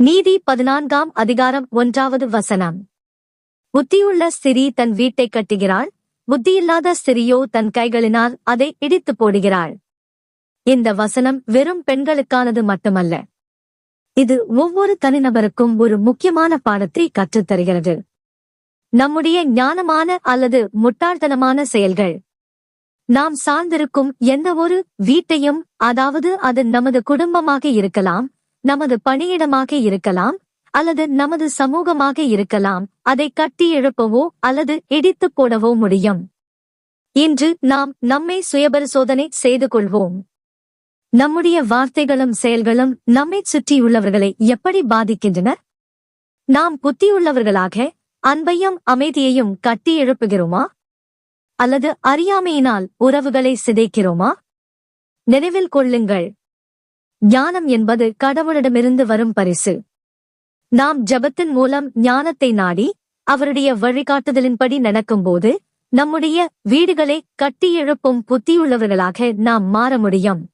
நீதி பதினான்காம் அதிகாரம் ஒன்றாவது வசனம். புத்தியுள்ள சிறி தன் வீட்டை கட்டுகிறாள் புத்தியில்லாத ஸ்திரியோ தன் கைகளினால் அதை இடித்து போடுகிறாள். இந்த வசனம் வெறும் பெண்களுக்கானது மட்டுமல்ல. இது ஒவ்வொரு தனிநபருக்கும் ஒரு முக்கியமான பாடத்தை கற்றுத் தருகிறது நம்முடைய ஞானமான அல்லது முட்டாள்தனமான செயல்கள். நாம் சார்ந்திருக்கும் எந்த ஒரு வீட்டையும் அதாவது அது நமது குடும்பமாக இருக்கலாம் நமது பணியிடமாக இருக்கலாம் அல்லது நமது சமூகமாக இருக்கலாம் அதை கட்டி எழுப்பவோ அல்லது இடித்து போடவோ முடியும். இன்று நாம் நம்மை சுயபரிசோதனை செய்து கொள்வோம். நம்முடைய வார்த்தைகளும் செயல்களும் நம்மை சுற்றியுள்ளவர்களை எப்படி பாதிக்கின்றன? நாம் புத்தியுள்ளவர்களாக அன்பையும் அமைதியையும் கட்டி எழுப்புகிறோமா? அல்லது அறியாமையினால் உறவுகளை சிதைக்கிறோமா? நினைவில் கொள்ளுங்கள் ஞானம் என்பது கடவுளிடமிருந்து வரும் பரிசு. நாம் ஜெபத்தின் மூலம் ஞானத்தை நாடி அவருடைய வழிகாட்டுதலின்படி நடக்கும்போது நம்முடைய வீடுகளை கட்டியெழுப்பும் புத்தியுள்ளவர்களாக நாம் மாற முடியும்.